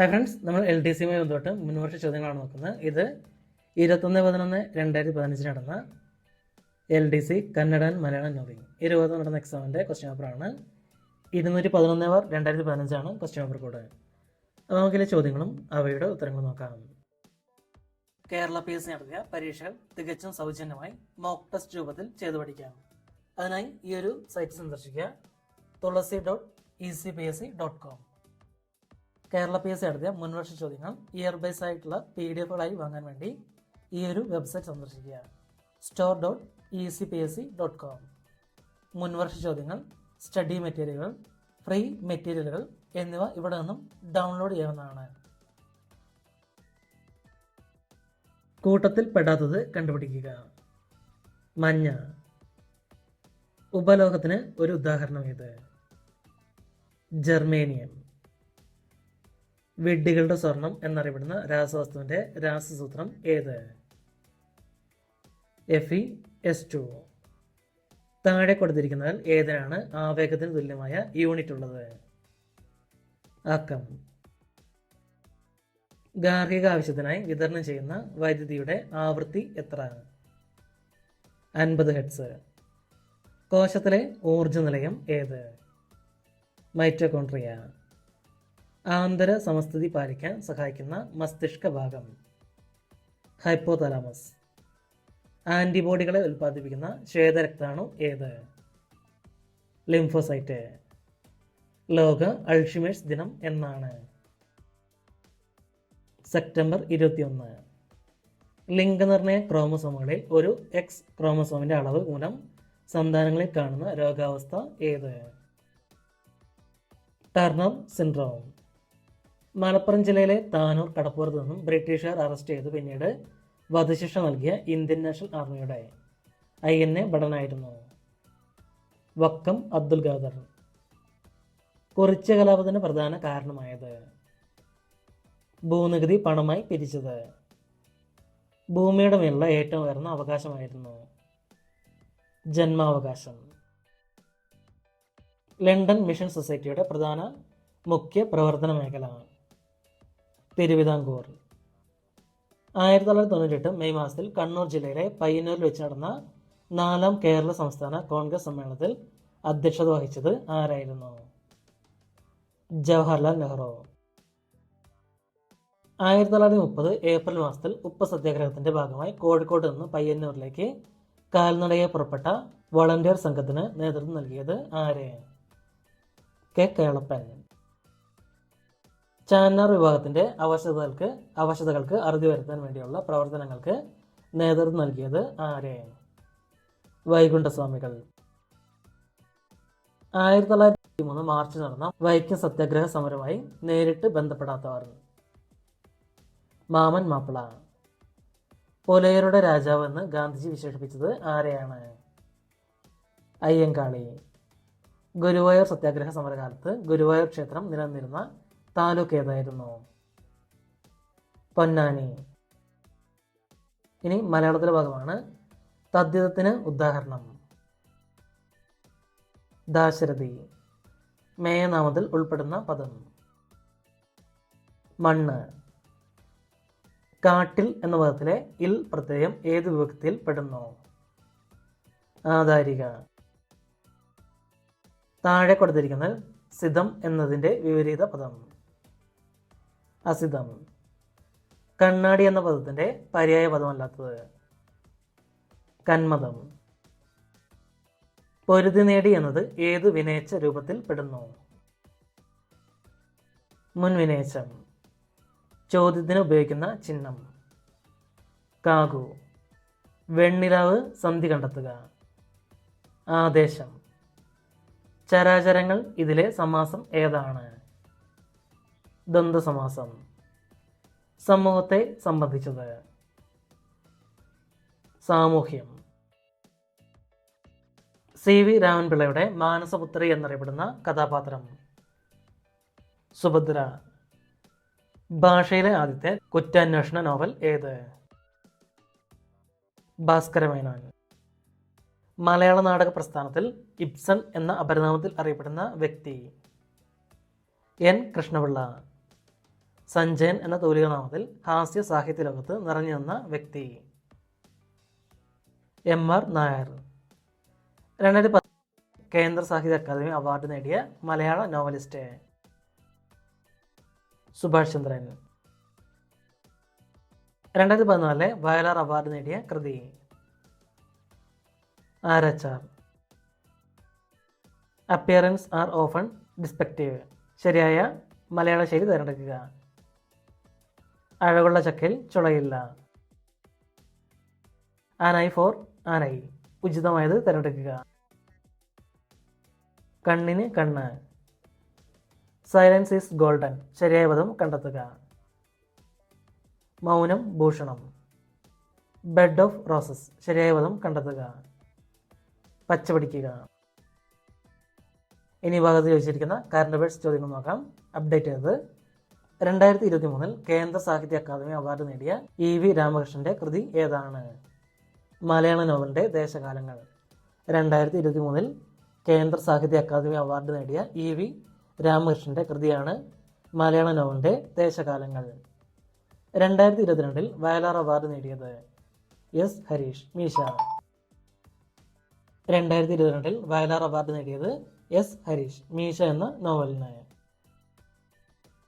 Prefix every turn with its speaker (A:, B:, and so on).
A: Hi friends നമ്മൾ L D സിയുമായി ബന്ധപ്പെട്ട് മുൻവർഷ ചോദ്യങ്ങളാണ് നോക്കുന്നത്. ഇത് ഇരുപത്തൊന്ന് പതിനൊന്ന് രണ്ടായിരത്തി പതിനഞ്ചിന് നടന്ന എൽ ഡി സി കന്നഡൻ മലയാളം നോവിങ് ഇരുപത് നടന്ന എക്സാമിന്റെ ക്വസ്റ്റ്യൻ പേപ്പറാണ് ഇരുന്നൂറ്റി പതിനൊന്ന് ബാർ രണ്ടായിരത്തി പതിനഞ്ചാണ് ക്വസ്റ്റ്യൻ പേപ്പർ കോഡ് അപ്പോൾ നമുക്കിലെ ചോദ്യങ്ങളും അവയുടെ ഉത്തരങ്ങളും നോക്കാം. കേരള പി എസ് സി നടത്തിയ പരീക്ഷകൾ തികച്ചും സൗജന്യമായി മോക്ക് ടെസ്റ്റ് രൂപത്തിൽ ചെയ്തു പഠിക്കാം. അതിനായി ഈ ഒരു സൈറ്റ് സന്ദർശിക്കുക. Thulasi dot E C P S C dot com Kerala P S C നടത്തിയ മുൻവർഷ ചോദ്യങ്ങൾ ഇയർ ബേസ് ആയിട്ടുള്ള പി ഡി എഫുകളായി വാങ്ങാൻ വേണ്ടി ഈ ഒരു വെബ്സൈറ്റ് സന്ദർശിക്കുക store dot E C P S C dot com മുൻവർഷ ചോദ്യങ്ങൾ സ്റ്റഡി മെറ്റീരിയലുകൾ ഫ്രീ മെറ്റീരിയലുകൾ എന്നിവ ഇവിടെ നിന്നും ഡൗൺലോഡ് ചെയ്യാവുന്നതാണ്. കൂട്ടത്തിൽ പെടാത്തത് കണ്ടുപിടിക്കുക. മഞ്ഞ. ഉപലോകത്തിന് ഒരു ഉദാഹരണം ഇത്. ജർമേനിയം വിഡ്ഢികളുടെ സ്വർണം എന്നറിയപ്പെടുന്ന രാസവസ്തുവിന്റെ രാസസൂത്രം ഏത്? എഫ് ഇ എസ് ടു താഴെ കൊടുത്തിരിക്കുന്നതിൽ ഏതിനാണ് ആവേഗത്തിന് തുല്യമായ യൂണിറ്റ് ഉള്ളത്? ആക്കം ഗാർഹിക ആവശ്യത്തിനായി വിതരണം ചെയ്യുന്ന വൈദ്യുതിയുടെ ആവൃത്തി എത്ര? അൻപത് ഹെഡ്സ് കോശത്തിലെ ഊർജ നിലയം ഏത്? മൈറ്റോകോൺട്രിയ ആന്തര സമസ്ഥിതി പാലിക്കാൻ സഹായിക്കുന്ന മസ്തിഷ്ക ഭാഗം. ഹൈപ്പോതലാമസ്. ആന്റിബോഡികളെ ഉൽപ്പാദിപ്പിക്കുന്ന ശ്വേതരക്താണു ഏത്? ലിംഫോസൈറ്റ്. ലോക അൾഷിമേഴ്സ് ദിനം എന്നാണ്. സെപ്റ്റംബർ ഇരുപത്തിയൊന്ന്. ലിംഗനിർണയ ക്രോമസോമുകളിൽ ഒരു എക്സ് ക്രോമസോമിന്റെ അളവ് മൂലം സന്താനങ്ങളിൽ കാണുന്ന രോഗാവസ്ഥ ഏത്? Turner syndrome. മലപ്പുറം ജില്ലയിലെ താനൂർ കടപ്പുറത്ത് നിന്നും ബ്രിട്ടീഷുകാർ അറസ്റ്റ് ചെയ്ത് പിന്നീട് വധശിക്ഷ നൽകിയ ഇന്ത്യൻ നാഷണൽ ആർമിയുടെ ഐ എൻ എ ഭടനായിരുന്നു. വക്കം അബ്ദുൽ ഖാദർ. കുറിച്ച കലാപത്തിന് പ്രധാന കാരണമായത്. ഭൂനികുതി പണമായി പിരിച്ചത്. ഭൂമിയുടെ മേലുള്ള ഏറ്റവും ഉയർന്ന അവകാശമായിരുന്നു ജന്മാവകാശം. ലണ്ടൻ മിഷൻ സൊസൈറ്റിയുടെ പ്രധാന മുഖ്യ പ്രവർത്തന മേഖല തിരുവിതാംകൂർ. ആയിരത്തി തൊള്ളായിരത്തി തൊണ്ണൂറ്റെട്ട് മെയ് മാസത്തിൽ കണ്ണൂർ ജില്ലയിലെ പയ്യന്നൂരിൽ വെച്ച് നടന്ന നാലാം കേരള സംസ്ഥാന കോൺഗ്രസ് സമ്മേളനത്തിൽ അധ്യക്ഷത വഹിച്ചത് ആരായിരുന്നു? ജവഹർലാൽ നെഹ്റു. ആയിരത്തി തൊള്ളായിരത്തി മുപ്പത് ഏപ്രിൽ മാസത്തിൽ ഉപ്പ് സത്യാഗ്രഹത്തിന്റെ ഭാഗമായി കോഴിക്കോട് നിന്ന് പയ്യന്നൂരിലേക്ക് കാൽനടയെ പുറപ്പെട്ട വളണ്ടിയർ സംഘത്തിന് നേതൃത്വം നൽകിയത് ആര്? കെ. കേളപ്പൻ. ചാന്നാർ വിഭാഗത്തിന്റെ അവശതകൾക്ക് അവശതകൾക്ക് അറുതി വരുത്താൻ വേണ്ടിയുള്ള പ്രവർത്തനങ്ങൾക്ക് നേതൃത്വം നൽകിയത് ആരെയാണ് വൈകുണ്ഠസ്വാമികൾ. ആയിരത്തി തൊള്ളായിരത്തി മൂന്ന് മാർച്ച് നടന്ന വൈക്കം സത്യാഗ്രഹ സമരവുമായി നേരിട്ട് ബന്ധപ്പെടാത്തവർ. മാമൻ മാപ്പിള. പുലയരുടെ രാജാവ് എന്ന് ഗാന്ധിജി വിശേഷിപ്പിച്ചത് ആരെയാണ്? അയ്യങ്കാളി. ഗുരുവായൂർ സത്യാഗ്രഹ സമരകാലത്ത് ഗുരുവായൂർ ക്ഷേത്രം നിലനിന്നിരുന്ന താലൂക്ക് ഏതായിരുന്നു പൊന്നാനി. ഇനി മലയാളത്തിലെ ഭാഗമാണ്. തദ്ദേശത്തിന് ഉദാഹരണം. ദാശരഥി. മേയനാമത്തിൽ ഉൾപ്പെടുന്ന പദം. മണ്ണ്. കാട്ടിൽ എന്ന പദത്തിലെ ഇൽ പ്രത്യയം ഏത് വിഭക്തിയിൽ പെടുന്നു? ആധാരിക. താഴെ കൊടുത്തിരിക്കുന്നത് സിതം എന്നതിന്റെ വിപരീത പദം. അസിതം. കണ്ണാടി എന്ന പദത്തിന്റെ പര്യായ പദമല്ലാത്തത് കന്മതം. പൊരുതി നേടി എന്നത് ഏത് വിനയിച്ച രൂപത്തിൽ പെടുന്നു? മുൻവിനേശം ചോദ്യത്തിന് ഉപയോഗിക്കുന്ന ചിഹ്നം. കാകു. വെണ്ണിലാവ് സന്ധി കണ്ടെത്തുക. ആദേശം. ചരാചരങ്ങൾ ഇതിലെ സമാസം ഏതാണ്? ദന്തസമാസം. സമൂഹത്തെ സംബന്ധിച്ചത്. സാമൂഹ്യം. സി വി രാമൻപിള്ളയുടെ മാനസപുത്രി എന്നറിയപ്പെടുന്ന കഥാപാത്രം. സുഭദ്ര. ഭാഷയിലെ ആദ്യത്തെ കുറ്റാന്വേഷണ നോവൽ ഏത്? ഭാസ്കരമേനോൻ മലയാള നാടക പ്രസ്ഥാനത്തിൽ ഇബ്സൺ എന്ന അപരനാമത്തിൽ അറിയപ്പെടുന്ന വ്യക്തി. എൻ കൃഷ്ണപിള്ള. സഞ്ജയൻ എന്ന തൂലികനാമത്തിൽ ഹാസ്യ സാഹിത്യ ലോകത്ത് നിറഞ്ഞു നിന്ന വ്യക്തി. M R Nair. രണ്ടായിരത്തി പത്ത് കേന്ദ്ര സാഹിത്യ അക്കാദമി അവാർഡ് നേടിയ മലയാള നോവലിസ്റ്റ്. സുഭാഷ് ചന്ദ്രൻ. രണ്ടായിരത്തി പതിനാലിലെ വയലാർ അവാർഡ് നേടിയ കൃതി. Aarachar. Appearance are often deceptive. ശരിയായ മലയാള ശൈലി തിരഞ്ഞെടുക്കുക. അഴകുള്ള ചക്കിൽ ചുളയില്ല. ആനായി ഫോർ ആനായി. ഉചിതമായത് തിരഞ്ഞെടുക്കുക. കണ്ണിന് കണ്ണ്. Silence is golden. ശരിയായ പദം കണ്ടെത്തുക. മൗനം ഭൂഷണം. Bed of roses. ശരിയായ പദം കണ്ടെത്തുക. പച്ച പിടിക്കുക. ഇനി ഭാഗത്ത് ചോദിച്ചിരിക്കുന്ന കറണ്ട് അഫയേഴ്സ് ചോദ്യങ്ങൾ നോക്കാം. അപ്ഡേറ്റ് ചെയ്തത് രണ്ടായിരത്തി ഇരുപത്തി മൂന്നിൽ കേന്ദ്ര സാഹിത്യ അക്കാദമി അവാർഡ് നേടിയ ഇ വി രാമകൃഷ്ണന്റെ കൃതി ഏതാണ്? മലയാള നോവലിന്റെ ദേശകാലങ്ങൾ. രണ്ടായിരത്തി ഇരുപത്തി മൂന്നിൽ കേന്ദ്ര സാഹിത്യ അക്കാദമി അവാർഡ് നേടിയ ഇ വി രാമകൃഷ്ണന്റെ കൃതിയാണ് മലയാള നോവലിന്റെ ദേശകാലങ്ങൾ. രണ്ടായിരത്തി ഇരുപത്തിരണ്ടിൽ വയലാർ അവാർഡ് നേടിയത് എസ് ഹരീഷ് മീശ. രണ്ടായിരത്തി ഇരുപത്തിരണ്ടിൽ വയലാർ അവാർഡ് നേടിയത് എസ് ഹരീഷ് മീശ എന്ന നോവലിന്.